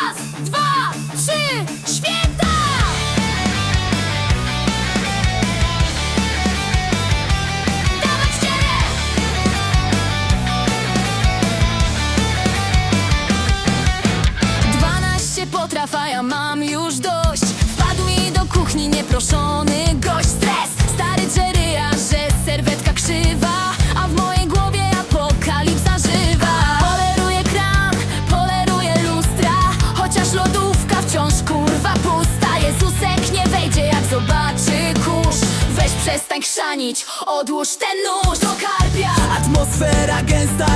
Raz, dwa, trzy, święta! Odłóż ten nóż do karpia Atmosfera gęsta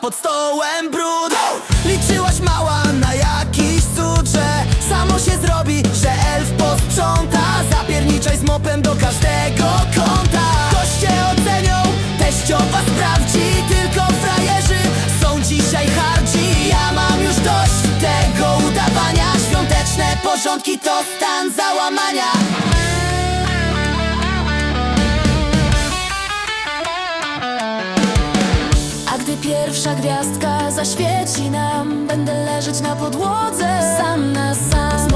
pod stołem brud. Liczyłaś mała na jakiś cud, że samo się zrobi, że elf posprząta. Zapierniczaj z mopem do każdego kąta. Goście ocenią, teściowa sprawdzi Tylko frajerzy są dzisiaj hardzi. Ja mam już dość tego udawania. Świąteczne porządki to stan załamania pierwsza gwiazdka zaświeci nam. Będę leżeć na podłodze Sam na sam